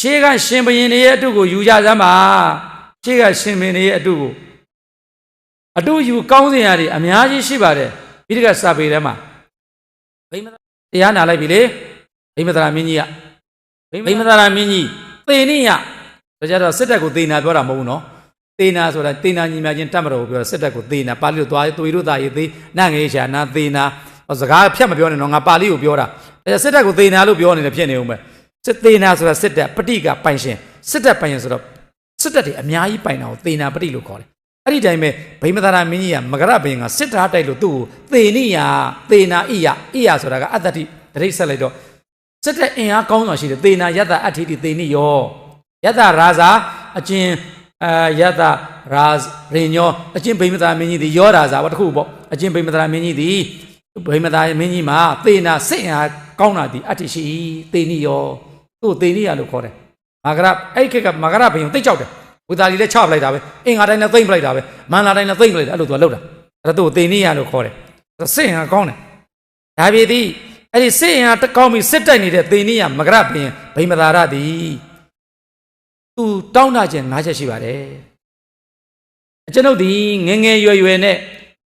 ရှေးကရှင်ဘရင်တွေရဲ့အတုကိုယူကြစမ်းပါရှေးကရှင်ဘရင်တွေရဲ့အတုကိုအတုယူကောင်းစင်ရတယ်အများကြီးရှိပါတယ်ပြီးတကစာပေထဲမှာဗိမ္မာတရားနာလိုက်ပြီလေဗိမ္မာသရာမင်းကြီးကဗိမ္မာသရာမင်းကြီးသေနိယဒါကြတော့စစ်တပ်ကိုသေနာပြောတာမဟုတ်ဘူးနော်သေနာဆိုတာသေနာညီမချင်းတတ်မတော်ကိုပြောတာစစ်တပ်ကိုသေနာပါဠိလိုသွားသွေတို့သားရေးသေနငေးရှာနာသေနာဟောစကားဖြတ်မပြောနဲ့နော်ငါပါဠိကိုပြောတာအဲစစ်တပ်ကိုသေနာလို့ပြောနေတယ်ဖြစ်နေဦးမယ် စစ်သေနာဆိုတာစစ်တပ်ပဋိကပိုင်ရှင်စစ်တပ်ပိုင်ရှင်ဆိုတော့စစ်တပ်တွေအများကြီးပိုင်တာကိုသေနာပဋိလို့ခေါ်တယ်အဲ့ဒီတိုင်းပဲဗိမ္မာသရာမင်းကြီးကမကရဘင်ကစစ်သားတိုက်လို့သူ့ကိုသေနိယသေနာဣယဣယဆိုတာကအတ္တတိတရိပ်ဆက်လိုက်တော့စစ်တဲ့အင်အားကောင်းစွာရှိတယ်သေနာယတ္တအဋ္ဌိတိသေနိယောယတ္တရာဇာအကျင်အာယတ္တရာဇရင်ညောအကျင်ဗိမ္မာတာမင်းကြီးသည်ယောရာဇာဘာတစ်ခုပေါ့အကျင်ဗိမ္မာတာမင်းကြီးသည်ဗိမ္မာတာမင်းကြီးမှာသေနာစစ်အင်အားကောင်းတာသည်အဋ္ဌိရှိ၏သေနိယော သူ့ကိုသေနိယလို့ခေါ်တယ်မာဂရအဲ့ဒီခေတ်ကမာဂရဘုရင်ကိုသိကြောက်တယ်ဝိသာလီလည်းချပလိုက်တာပဲအင်္ဂါတိုင်းလည်းသိမ့်ပလိုက်တာပဲမန္လာတိုင်းလည်းသိမ့်ပလိုက်တာအဲ့လိုသူကလုပ်တာအဲ့ဒါသူ့ကိုသေနိယလို့ခေါ်တယ်စစ်အင်အားကောင်းတယ်ဒါပေသည်အဲ့ဒီစစ်အင်အားတကောင်းပြီးစစ်တိုက်နေတဲ့သေနိယမကရဘင်ဗိမသာရသည်သူတောင်းတခြင်း၅ချက်ရှိပါတယ်အကျွန်ုပ်ဒီငယ်ငယ်ရွယ်ရွယ်နဲ့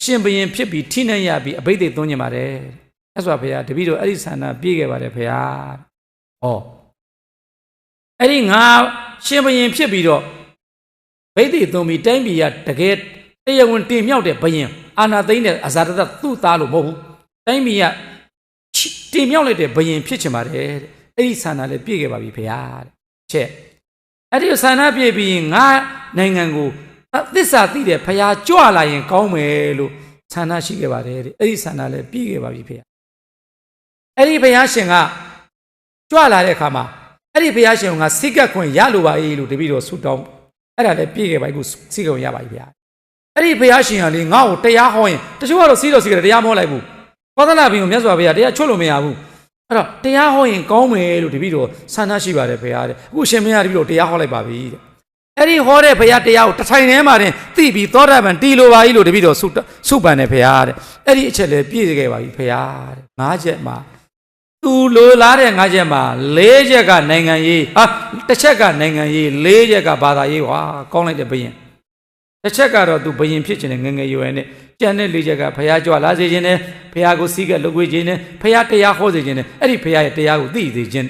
ရှင်ဘရင်ဖြစ်ပြီးထိနှံ့ရပြီးအဘိဓိသွင်းခြင်းပါတယ်အဲ့ဆိုဘုရားတပည့်တော်အဲ့ဒီဆန္ဒပြည့်ခဲ့ပါတယ်ဘုရားဟော အဲ့ဒီငါရှင်ဘရင်ဖြစ်ပြီးတော့ဘိဓိသွင်းပြီးတိုင်းပြည်ရတကယ်တရားဝင်တင်မြောက်တဲ့ဘရင်အာနာသိမ့်တဲ့အဇာတတသူ့သားလို့မဟုတ်ဘူးတိုင်းပြည်ကတင်မြောက်လိုက်တဲ့ဘယင်ဖြစ်ချင်ပါတယ်တဲ့အဲ့ဒီဆန္ဒလည်းပြည့်ခဲ့ပါပြီဖေဟာတဲ့ချက်အဲ့ဒီဆန္ဒပြည့်ပြီးရင်ငါနိုင်ငံကိုသစ္စာသိတဲ့ဖဟာကြွလာရင်ကောင်းမယ်လို့ဆန္ဒရှိခဲ့ပါတယ်တဲ့အဲ့ဒီဆန္ဒလည်းပြည့်ခဲ့ပါပြီဖေဟာအဲ့ဒီဘုရားရှင်ကကြွလာတဲ့အခါမှာ အဲ့ဒီဘုရားရှင်ကစိတ်ကပ်ခွင့်ရလိုပါ၏လို့တပည့်တော်ဆုတောင်းအဲ့ဒါလည်းပြည့်ခဲ့ပါပြီခုစိတ်ကပ်ခွင့်ရပါပြီဖေဟာအဲ့ဒီဘုရားရှင်ကလေငါ့ကိုတရားဟောရင်တချို့ကတော့စီးတော်စီးကြတယ်တရားမဟောလိုက်ဘူးသောသနာဘင်ကိုမြတ်စွာဘုရားတရားချွတ်လို့မရဘူးအဲ့တော့တရားဟောရင်ကောင်းမယ်လို့တပည့်တော်ဆန္ဒရှိပါတယ်ဘုရားတဲ့အခုရှင်မင်းကတပည့်တော်တရားဟောလိုက်ပါပြီတဲ့အဲ့ဒီဟောတဲ့ဘုရားတရားကိုတစ်ထိုင်ထဲမှာတင်သိပြီးသောတာပန်တီလိုပါကြီးလို့တပည့်တော်ဆုဆုပန်တယ်ဘုရားတဲ့အဲ့ဒီအချက်လည်းပြည့်ခဲ့ပါပြီဘုရားတဲ့ငါးချက်မှာ သူလိုလားတဲ့ငါးချက်မှာ၄ချက်ကနိုင်ငံရေးဟာတစ်ချက်ကနိုင်ငံရေး၄ချက်ကဘာသာရေးဟွာကောင်းလိုက်တဲ့ဘုရင်တစ်ချက်ကတော့သူဘယင်ဖြစ်ခြင်းနဲ့ငယ်ငယ်ရွယ်နဲ့ကြံတဲ့လေးချက်ကဖះကြွလာစေခြင်းနဲ့ဖះကိုစီးကပ်လုပ်ဝေးခြင်းနဲ့ဖះတရားဟောစေခြင်းနဲ့အဲ့ဒီဖះရဲ့တရားကိုသိစေခြင်း